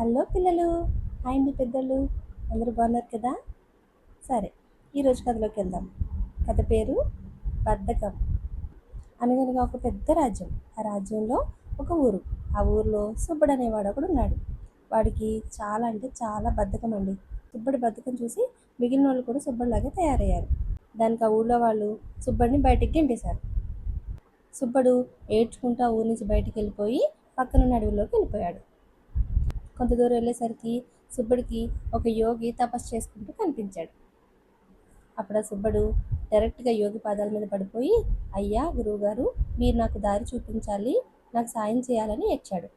Hello పిల్లలు. Hi అండి పెద్దలు. అందరూ బాగున్నారు కదా? సరే ఈరోజు కథలోకి వెళ్దాం. కథ పేరు బద్ధకం. అనగనగా ఒక పెద్ద రాజ్యం. ఆ రాజ్యంలో ఒక ఊరు. ఆ ఊరిలో సుబ్బడు అనేవాడు ఒకడు ఉన్నాడు. వాడికి చాలా అంటే చాలా బద్ధకం అండి. సుబ్బడి బద్ధకం చూసి మిగిలిన వాళ్ళు కూడా సుబ్బడిలాగే తయారయ్యారు. దానికి ఆ ఊళ్ళో వాళ్ళు సుబ్బడిని బయటికి గెంటేశారు. సుబ్బడు ఏడ్చుకుంటూ ఆ ఊరి నుంచి బయటికి వెళ్ళిపోయి పక్కనున్న అడవిలోకి వెళ్ళిపోయాడు. కొంత దూరం వెళ్ళేసరికి సుబ్బడికి ఒక యోగి తపస్సు చేసుకుంటూ కనిపించాడు. అప్పుడు ఆ సుబ్బడు డైరెక్ట్గా యోగి పాదాల మీద పడిపోయి అయ్యా గురువుగారు మీరు నాకు దారి చూపించాలి నాకు సాయం చేయాలని ఏడ్చాడు.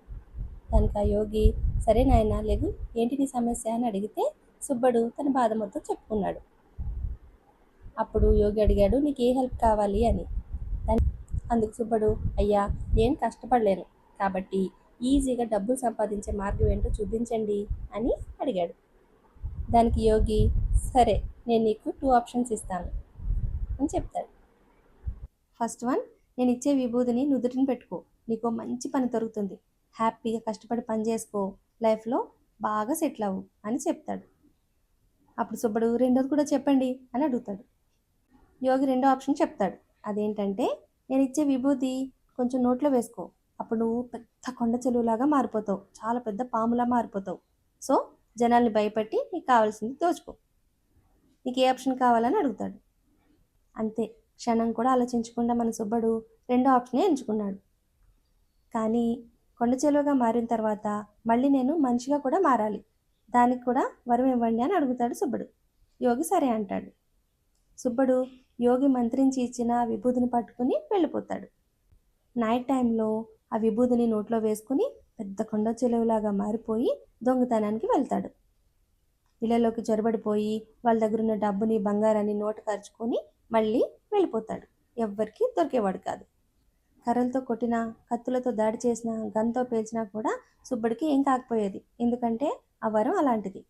దానికి ఆ యోగి సరే నాయన లేదు ఏంటి నీ సమస్య? అని అడిగితే సుబ్బడు తన బాధ మొత్తం చెప్పుకున్నాడు. అప్పుడు యోగి అడిగాడు నీకు ఏ హెల్ప్ కావాలి? అని. అందుకు సుబ్బడు అయ్యా నేను కష్టపడలేను. కాబట్టి ఈజీగా డబ్బులు సంపాదించే మార్గం ఏంటో చూపించండి అని అడిగాడు. దానికి యోగి సరే నేను నీకు టూ ఆప్షన్స్ ఇస్తాను అని చెప్తాడు. ఫస్ట్ వన్ నేను ఇచ్చే విభూతిని నుదుటిని పెట్టుకో. నీకు మంచి పని దొరుకుతుంది. హ్యాపీగా కష్టపడి పని చేసుకో. లైఫ్లో బాగా సెటిల్ అవ్వు అని చెప్తాడు. అప్పుడు సుబ్బడు రెండోది కూడా చెప్పండి అని అడుగుతాడు. యోగి రెండో ఆప్షన్ చెప్తాడు. అదేంటంటే నేను ఇచ్చే విభూతి కొంచెం నోట్లో వేసుకో. అప్పుడు నువ్వు పెద్ద కొండ చెలువులాగా మారిపోతావు. చాలా పెద్ద పాములా మారిపోతావు. సో జనాల్ని భయపెట్టి నీకు కావాల్సింది దోచుకో. నీకు ఏ ఆప్షన్ కావాలని అడుగుతాడు. అంతే. క్షణం కూడా ఆలోచించకుండా మన సుబ్బడు రెండో ఆప్షనే ఎంచుకున్నాడు. కానీ కొండ చెలువగా మారిన తర్వాత మళ్ళీ నేను మనిషిగా కూడా మారాలి. దానికి కూడా వరం ఇవ్వండి అని అడుగుతాడు సుబ్బడు. యోగి సరే అంటాడు. సుబ్బడు యోగి మంత్రించి ఇచ్చిన విభూతిని పట్టుకుని వెళ్ళిపోతాడు. నైట్ టైంలో ఆ విభూదిని నోట్లో వేసుకుని పెద్ద కొండ చెలువులాగా మారిపోయి దొంగతనానికి వెళ్తాడు. ఇళ్ళలోకి చొరబడిపోయి వాళ్ళ దగ్గర ఉన్న డబ్బుని బంగారాన్ని నోటు ఖర్చుకొని మళ్ళీ వెళ్ళిపోతాడు. ఎవ్వరికి దొరికేవాడు కాదు. కర్రలతో కొట్టినా కత్తులతో దాడి చేసినా గన్తో పేల్చినా కూడా సుబ్బడికి ఏం కాకపోయేది. ఎందుకంటే ఆ వరం అలాంటిది.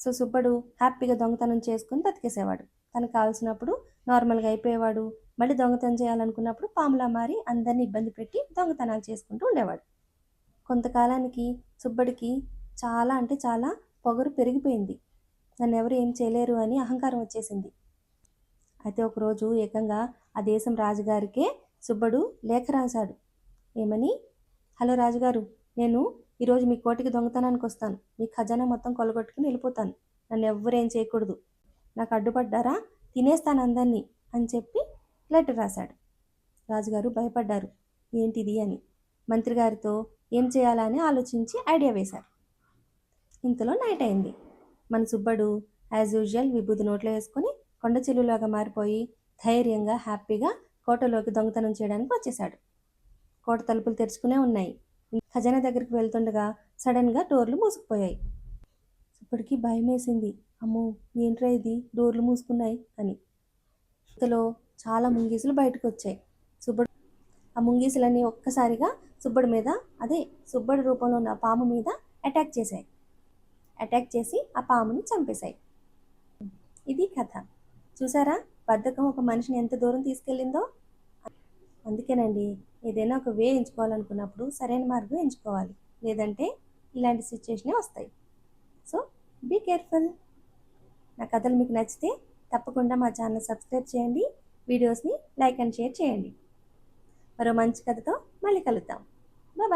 సో సుబ్బడు హ్యాపీగా దొంగతనం చేసుకుని బతికేసేవాడు. తనకు కావాల్సినప్పుడు నార్మల్గా అయిపోయేవాడు. మళ్ళీ దొంగతనం చేయాలనుకున్నప్పుడు పాములా మారి అందరినీ ఇబ్బంది పెట్టి దొంగతనాలు చేసుకుంటూ ఉండేవాడు. కొంతకాలానికి సుబ్బడికి చాలా అంటే చాలా పొగరు పెరిగిపోయింది. నన్ను ఎవరు ఏం చేయలేరు అని అహంకారం వచ్చేసింది. అయితే ఒకరోజు ఏకంగా ఆ దేశం రాజుగారికే సుబ్బడు లేఖ రాశాడు. ఏమని? హలో రాజుగారు నేను ఈరోజు మీ కోటికి దొంగతనానికి వస్తాను. మీ ఖజానా మొత్తం కొలగొట్టుకుని వెళ్ళిపోతాను. నన్ను ఎవ్వరేం చేయకూడదు. నాకు అడ్డుపడ్డారా? తినేస్తాను అందరినీ అని చెప్పి లెటర్ రాశాడు. రాజుగారు భయపడ్డారు. ఏంటిది అని. మంత్రి గారితో ఏం చేయాలా అని ఆలోచించి ఐడియా వేశారు. ఇంతలో నైట్ అయింది. మన సుబ్బడు యాజ్ యూజువల్ విభూతి నోట్లో వేసుకొని కొండ చెల్లులాగా మారిపోయి ధైర్యంగా హ్యాపీగా కోటలోకి దొంగతనం చేయడానికి వచ్చేశాడు. కోట తలుపులు తెరుచుకునే ఉన్నాయి. ఖజానా దగ్గరికి వెళ్తుండగా సడన్గా డోర్లు మూసుకుపోయాయి. సుబ్బడికి భయం వేసింది అమ్మో ఏంట్రా ఇది? డోర్లు మూసుకున్నాయి అని. ఇంతలో చాలా ముంగీసులు బయటకు వచ్చాయి సుబ్బడు ఆ ముంగీసులన్నీ ఒక్కసారిగా సుబ్బడి మీద అదే సుబ్బడి రూపంలో ఉన్న పాము మీద అటాక్ చేశాయి. అటాక్ చేసి ఆ పాముని చంపేశాయి. ఇది కథ. చూసారా? బద్ధకం ఒక మనిషిని ఎంత దూరం తీసుకెళ్ళిందో? అందుకేనండి ఏదైనా ఒక వే ఎంచుకోవాలనుకున్నప్పుడు సరైన మార్గం ఎంచుకోవాలి. లేదంటే ఇలాంటి సిచ్యువేషనే వస్తాయి. So be careful. నా కథలు మీకు నచ్చితే తప్పకుండా మా ఛానల్ సబ్స్క్రైబ్ చేయండి. వీడియోస్ని లైక్ అండ్ షేర్ చేయండి. మరో మంచి కథతో మళ్ళీ కలుద్దాం. బాయ్